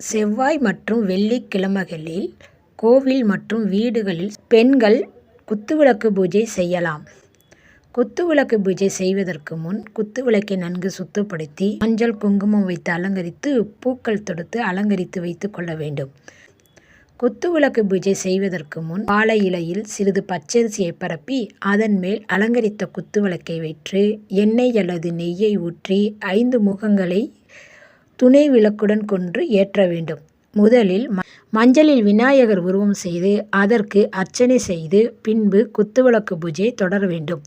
செவ்வாய் மற்றும் வெள்ளிக்கிழமைகளில் கோவில் மற்றும் வீடுகளில் பெண்கள் குத்துவிளக்கு பூஜை செய்யலாம். குத்துவிளக்கு பூஜை செய்வதற்கு முன் குத்துவிளக்கை நன்கு சுத்தப்படுத்தி மஞ்சள் குங்குமம் வைத்து அலங்கரித்து பூக்கள் தொடுத்து அலங்கரித்து வைத்து கொள்ள வேண்டும். குத்துவிளக்கு பூஜை செய்வதற்கு முன் வாழை இலையில் சிறிது பச்சரிசியை பரப்பி அதன் மேல் அலங்கரித்த குத்துவிளக்கை வைத்து எண்ணெய் அல்லது நெய்யை ஊற்றி ஐந்து முகங்களை துணை விளக்குடன் கொன்று ஏற்ற வேண்டும். முதலில் மஞ்சளில் விநாயகர் உருவம் செய்து அதற்கு அர்ச்சனை செய்து பின்பு குத்துவிளக்கு பூஜை தொடர வேண்டும்.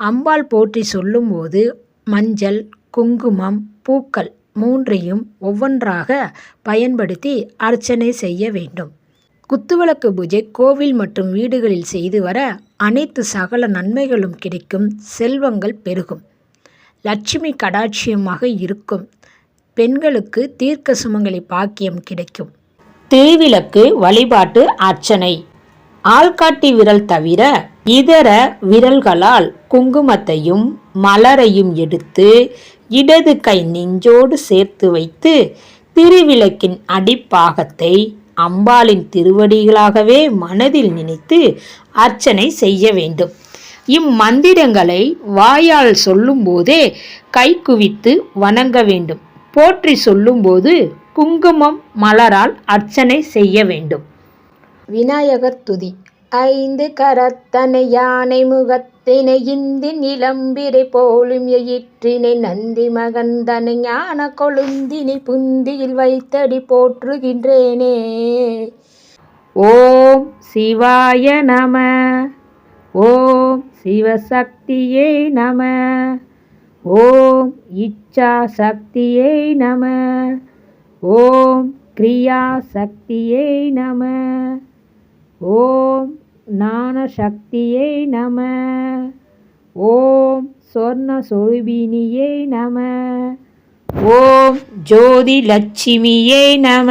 அம்பாள் போற்றி சொல்லும்போது மஞ்சள் குங்குமம் பூக்கள் மூன்றையும் ஒவ்வொன்றாக பயன்படுத்தி அர்ச்சனை செய்ய வேண்டும். குத்துவிளக்கு பூஜை கோவில் மற்றும் வீடுகளில் செய்து வர அனைத்து சகல நன்மைகளும் கிடைக்கும் செல்வங்கள் பெருகும். லட்சுமி கடாட்சியமாக இருக்கும். பெண்களுக்கு தீர்க்க சுமங்கலி பாக்கியம் கிடைக்கும். திருவிளக்கு வழிபாட்டு அர்ச்சனை. ஆள்காட்டி விரல் தவிர இதர விரல்களால் குங்குமத்தையும் மலரையும் எடுத்து இடது கை நெஞ்சோடு சேர்த்து வைத்து திருவிளக்கின் அடிப்பாகத்தை அம்பாளின் திருவடிகளாகவே மனதில் நினைத்து அர்ச்சனை செய்ய வேண்டும். இம்மந்திரங்களை வாயால் சொல்லும்போதே கை குவித்து வணங்க வேண்டும். போற்றி சொல்லும்போது குங்குமம் மலரால் அர்ச்சனை செய்ய வேண்டும். விநாயகர் துதி. ஐந்து கரத்தனை யானை முகத்தினை இந்தின் இளம்பிரை போலும் எயிற்றினை நந்தி மகந்தனை ஞான கொழுந்தினை புந்தியில் வைத்தடி போற்றுகின்றேனே. ஓம் சிவாய நம. ஓம் சிவசக்தியே நம. ஓம் இச்சா சக்தியை நம ஓம் கிரியா சக்தியை நம ஓம் ஞான சக்தியை நம ஓம் சொர்ண சொரூபினியே நம ஓம் ஜோதி லட்சுமியை நம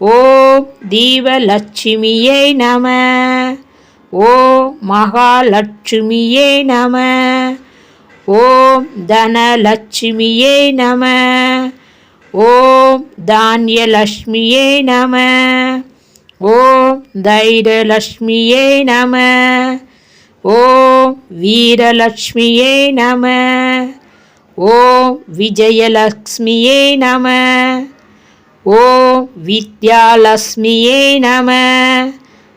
ஓம் தீபலட்சுமியை நம ஓம் மகாலட்சுமியே நம. ஓம் தனலட்சுமியே நம. ஓம் தானியலட்சுமியே நம. ஓம் தைரலட்சுமியே நம. ஓம் வீரலட்சுமியே நம. ஓம் விஜயலக்ஷ்மியே நம. ஓம் வித்யாலட்சுமியே நம.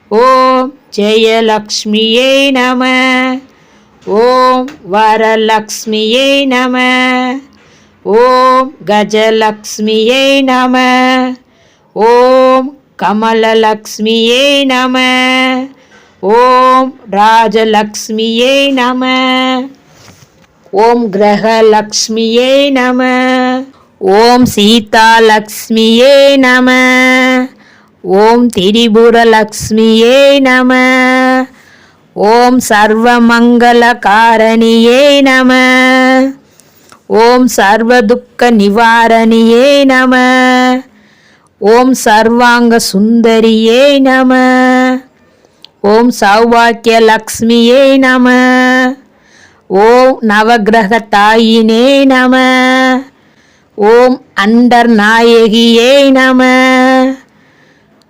ஓம் ஜெயலக்ஷ்மியே நம. ஓம் வரலக்ஷ்மியை நம. ஓம் கஜலக்ஷ்மியை நம. ஓம் கமலலக்ஷ்மியை நம. ஓம் ராஜலக்ஷ்மியை நம. ஓம் கிரகலக்ஷ்மியை நம. ஓம் சீதாலக்ஷ்மியே நம. ஓம் திரிபுரலக்ஷ்மியே நம. ஓம் சர்வமங்கலகாரணியே நம. ஓம் சர்வதுக்க நிவாரணியே நம. ஓம் சர்வாங்க சுந்தரியே நம. ஓம் சௌபாக்கிய லக்ஷ்மியே நம. ஓம் நவகிரக தாயினே நம. ஓம் அண்டர் நாயகியே நம.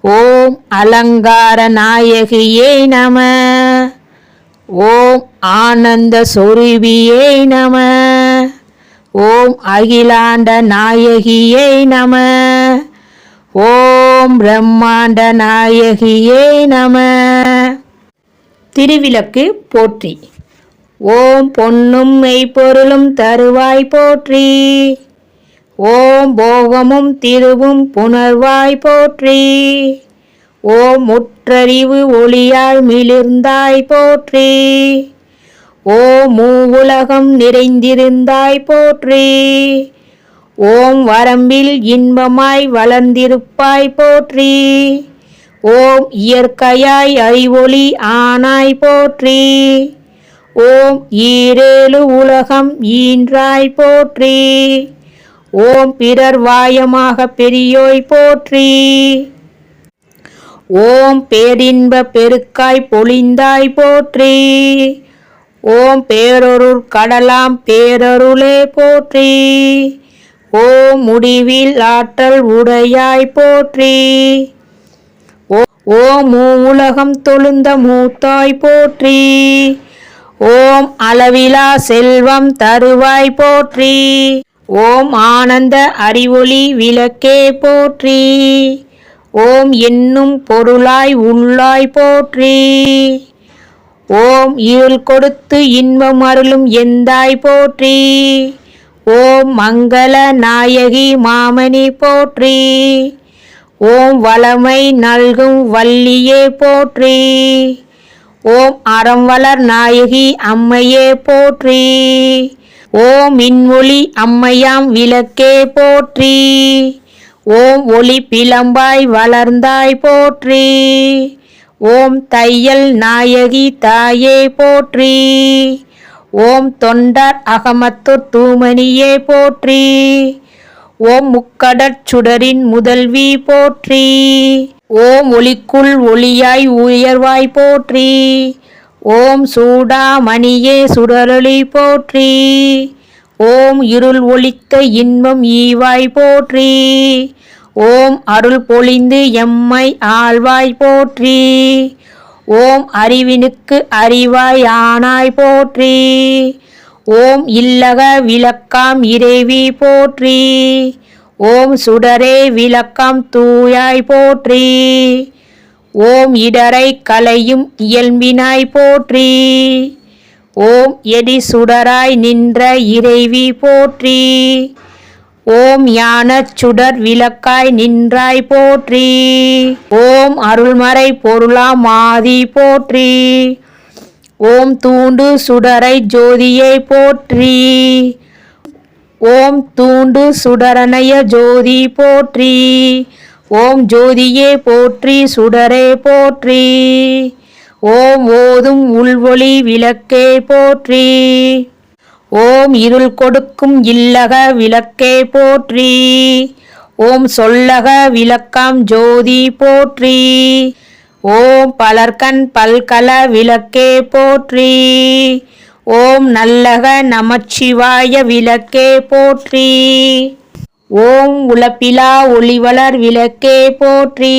ஓம் அலங்கார நாயகியே நம. ஓம் ஆனந்த சொருவியை நம. ஓம் அகிலாண்ட நாயகியே நம. ஓம் பிரம்மாண்ட நாயகியே நம. திருவிளக்கு போற்றி. ஓம் பொன்னும் மெய்ப்பொருளும் தருவாய் போற்றி. ஓம் போகமும் திருவும் புணர்வாய் போற்றி. ஓம் முற்றறிவு ஒளியாய் மிளிர்ந்தாய் போற்றி. ஓம் மூவுலகம் நிறைந்திருந்தாய் போற்றி. ஓம் வரம்பில் இன்பமாய் வளர்ந்திருப்பாய் போற்றி. ஓம் இயற்கையாய் அறிவொளி ஆனாய் போற்றி. ஓம் ஈரேழு உலகம் ஈன்றாய் போற்றி. ஓம் பிறர் வாயமாக பெரியோய் போற்றி. ஓம் பேரின்ப பெருக்காய் பொழிந்தாய் போற்றி. ஓம் பேரொருள் கடலாம் பேரருளே போற்றி. ஓம் முடிவில் ஆற்றல் உடையாய் போற்றி. ஓ- ஓம் உலகம் தொழுந்த மூத்தாய் போற்றி. ஓம் அளவிலா செல்வம் தருவாய் போற்றி. ஓம் ஆனந்த அறிவொளி விளக்கே போற்றி. ஓம் என்னும் பொருளாய் உள்ளாய் போற்றி. ஓம் இருள் கொடுத்து இன்பம் அருளும் எந்தாய் போற்றி. ஓம் மங்கள நாயகி மாமணி போற்றி. ஓம் வளமை நல்கும் வள்ளியே போற்றி. ஓம் அறம் வளர் நாயகி அம்மையே போற்றி. ஓம் மின்மொழி அம்மையாம் விளக்கே போற்றி. ஓம் ஒளி பிளம்பாய் வளர்ந்தாய் போற்றி. ஓம் தையல் நாயகி தாயே போற்றி. ஓம் தொண்டர் அகமத்தூர் தூமணியே போற்றி. ஓம் முக்கடற் சுடரின் முதல்வி போற்றி. ஓம் ஒளிக்குள் ஒளியாய் உயர்வாய் போற்றி. ஓம் சூடாமணியே சுடரொளி போற்றி. ஓம் இருள் ஒளித்த இன்பம் ஈவாய் போற்றி. ஓம் அருள் பொழிந்து எம்மை ஆழ்வாய் போற்றி. ஓம் அறிவினுக்கு அறிவாய் ஆனாய் போற்றி. ஓம் இல்லக விளக்காம் இறைவி போற்றி. ஓம் சுடரே விளக்கம் தூயாய் போற்றி. ஓம் இடரை கலையும் இயல்பினாய் போற்றி. ஓம் எடி சுடராய் நின்ற இறைவி போற்றி. ஓம் யான சுடர் விளக்காய் நின்றாய் போற்றி. ஓம் அருள்மறை பொருளாம் மாதி போற்றி. ஓம் தூண்டு சுடரை ஜோதியை போற்றி. ஓம் தூண்டு சுடரனைய ஜோதி போற்றி. ஓம் ஜோதியே போற்றி சுடரே போற்றி. ஓம் ஓதும் உள்வொளி விளக்கே போற்றி. ஓம் இருள் கொடுக்கும் இல்லக விளக்கே போற்றி. ஓம் சொல்லக விளக்கம் ஜோதி போற்றி. ஓம் பலர்கண் பல்கல விளக்கே போற்றி. ஓம் நல்லக நமச்சிவாய விளக்கே போற்றி. ஓம் உலப்பிலா ஒளிவளர் விளக்கே போற்றி.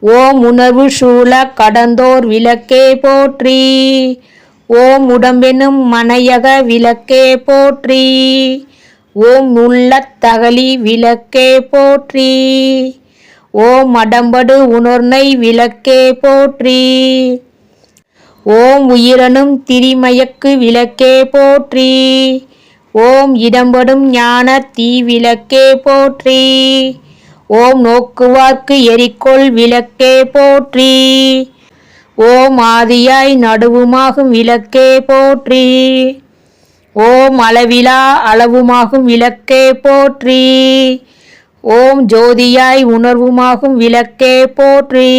ஓம் உணர்வு சூழ கடந்தோர் விளக்கே போற்றி. ஓம் உடம்பெனும் மனையக விளக்கே போற்றி. ஓம் உள்ளத் தகலி விளக்கே போற்றி. ஓம் அடம்படு உணர்னை விளக்கே போற்றி. ஓம் உயிரனும் திரிமயக்கு விளக்கே போற்றி. ஓம் இடம்படும் ஞான தீ விளக்கே போற்றி. ஓம் நோக்குவார்க்கு எரிக்கொள் விளக்கே போற்றி. ஓம் ஆதியாய் நடுவுமாகும் விளக்கே போற்றி. ஓம் அளவிலா அளவுமாகும் விளக்கே போற்றி. ஓம் ஜோதியாய் உணர்வுமாகும் விளக்கே போற்றி.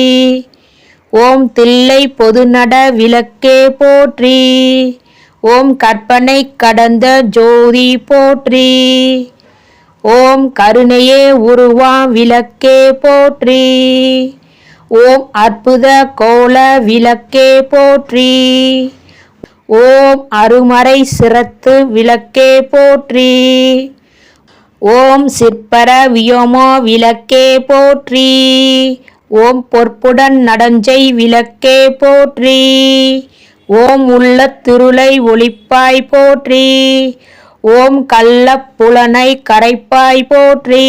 ஓம் தில்லை பொதுநட விளக்கே போற்றி. ஓம் கற்பனை கடந்த ஜோதி போற்றி. ஓம் கருணையே உருவா விளக்கே போற்றி. ஓம் அற்புத கோல விளக்கே போற்றி. ஓம் அருமறை சிரத்து விளக்கே போற்றி. ஓம் சிற்பர வியோமோ விளக்கே போற்றி. ஓம் பொற்புடன் நடஞ்சை விளக்கே போற்றி. ஓம் உள்ள திருளை ஒளிப்பாய் போற்றி. ஓம் கள்ளப்புலனை கரைப்பாய் போற்றி.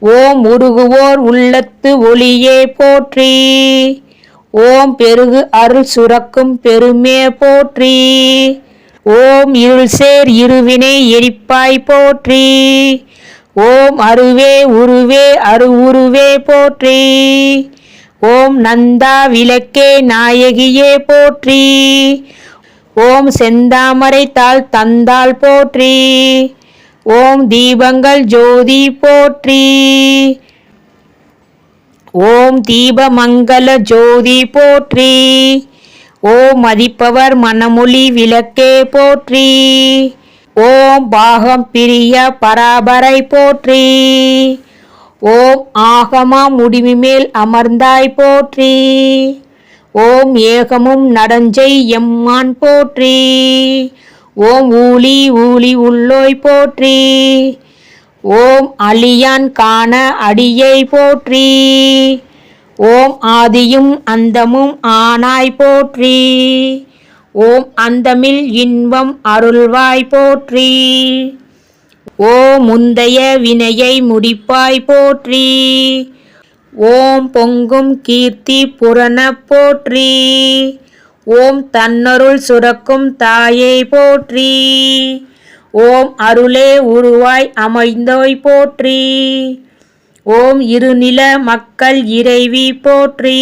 ஓம் உருகுவோர் உள்ளத்து ஒளியே போற்றி. ஓம் பெருகு அருள் சுரக்கும் பெருமே போற்றி. ஓம் இருள் சேர் இருவினை எரிப்பாய் போற்றி. ஓம் அருவே உருவே அருவுருவே போற்றி. ஓம் நந்தா விளக்கே நாயகியே போற்றி. ஓம் செந்தாமரை தாள் தந்தாள் போற்றி. ஓம் தீபங்கள் ஜோதி போற்றி. ஓம் தீபமங்கல ஜோதி போற்றி. ஓம் மதிப்பவர் மனமொழி விளக்கே போற்றி. ஓம் பாகம் பிரிய பராபரை போற்றி. ஓம் ஆகமா முடிவு மேல் அமர்ந்தாய் போற்றி. ஓம் ஏகமும் நடஞ்சை எம்மான் போற்றி. ஓம் ஊழி ஊழி உள்ளோய் போற்றி. ஓம் அழியான் காண அடியை போற்றி. ஓம் ஆதியும் அந்தமும் ஆனாய் போற்றி. ஓம் அந்தமில் இன்பம் அருள்வாய் போற்றி. ஓம் முந்தைய வினையை முடிப்பாய் போற்றி. ஓம் பொங்கும் கீர்த்தி புறன போற்றி. ஓம் தன்னருள் சுரக்கும் தாயை போற்றி. ஓம் அருளே உருவாய் அமைந்தோய் போற்றி. ஓம் இருநில மக்கள் இறைவி போற்றி.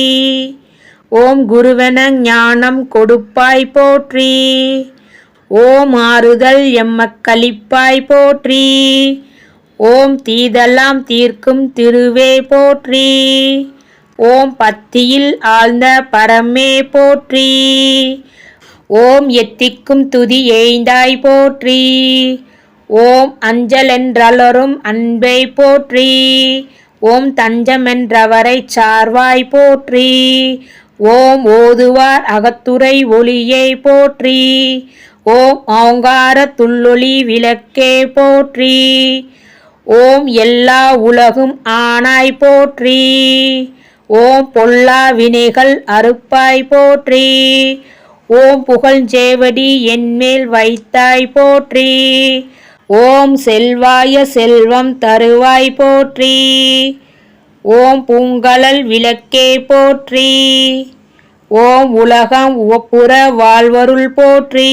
ஓம் குருவென ஞானம் கொடுப்பாய் போற்றி. ஓம் ஆறுதல் எம்மக்களிப்பாய் போற்றி. ஓம் தீதெல்லாம் தீர்க்கும் திருவே போற்றி. ஓம் பத்தியில் ஆழ்ந்த பரமே போற்றி. ஓம் எத்திக்கும் துதி எய்ந்தாய் போற்றி. ஓம் அஞ்சலென்றலரும் அன்பை போற்றி. ஓம் தஞ்சமென்றவரைச் சார்வாய் போற்றி. ஓம் ஓதுவார் அகத்துறை ஒளியை போற்றி. ஓம் ஓங்கார துள்ளொளி விளக்கே போற்றி. ஓம் எல்லா உலகும் ஆனாய் போற்றி. ஓம் பொல்லா வினைகள் அறுப்பாய் போற்றி. ஓம் புகழ்ஞ்சேவடி என்மேல் வைத்தாய் போற்றி. ஓம் செல்வாய செல்வம் தருவாய் போற்றி. ஓம் பூங்கலல் விளக்கே போற்றி. ஓம் உலகம் ஒப்புற வாழ்வருள் போற்றி.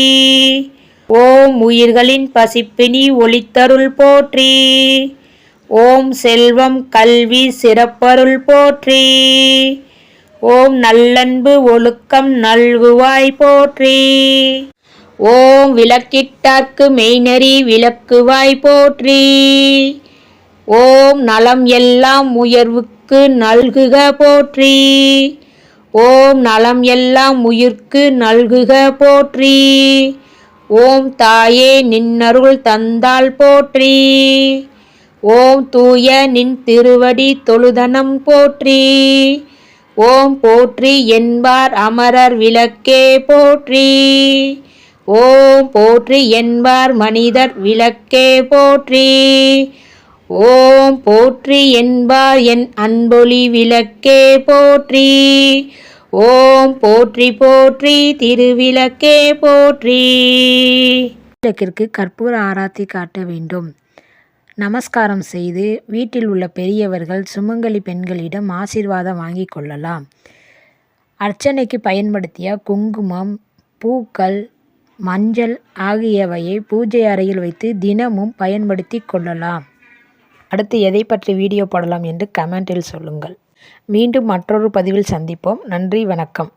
ஓம் உயிர்களின் பசிப்பினி ஒளித்தருள் போற்றி. ஓம் செல்வம் கல்வி சிறப்பருள் போற்றி. ஓம் நல்லன்பு ஒழுக்கம் நல்குவாய் போற்றி. ஓம் விளக்கிட்டார்க்கு மெய்நெறி விளக்குவாய் போற்றி. ஓம் நலம் எல்லாம் உயர்வுக்கு நல்குக போற்றி. ஓம் நலம் எல்லாம் உயிர்க்கு நல்குக போற்றி. ஓம் தாயே நின்னருள் தந்தாள் போற்றி. ஓம் தூய நின் திருவடி தொழுதனம் போற்றி. ஓம் போற்றி என்பார் அமரர் விளக்கே போற்றி. ஓம் போற்றி என்பார் மனிதர் விளக்கே போற்றி. ஓம் போற்றி என்பார் என் அன்பொலி விளக்கே போற்றி. ஓம் போற்றி போற்றி திருவிளக்கே போற்றி. விளக்கிற்கு கற்பூர ஆராத்தி காட்ட வேண்டும். நமஸ்காரம் செய்து வீட்டில் உள்ள பெரியவர்கள் சுமங்கலி பெண்களிடம் ஆசீர்வாதம் வாங்கி கொள்ளலாம். அர்ச்சனைக்கு பயன்படுத்திய குங்குமம் பூக்கள் மஞ்சள் ஆகியவையை பூஜை அறையில் வைத்து தினமும் பயன்படுத்தி கொள்ளலாம். அடுத்து எதை பற்றி வீடியோ போடலாம் என்று கமெண்டில் சொல்லுங்கள். மீண்டும் மற்றொரு பதிவில் சந்திப்போம். நன்றி வணக்கம்.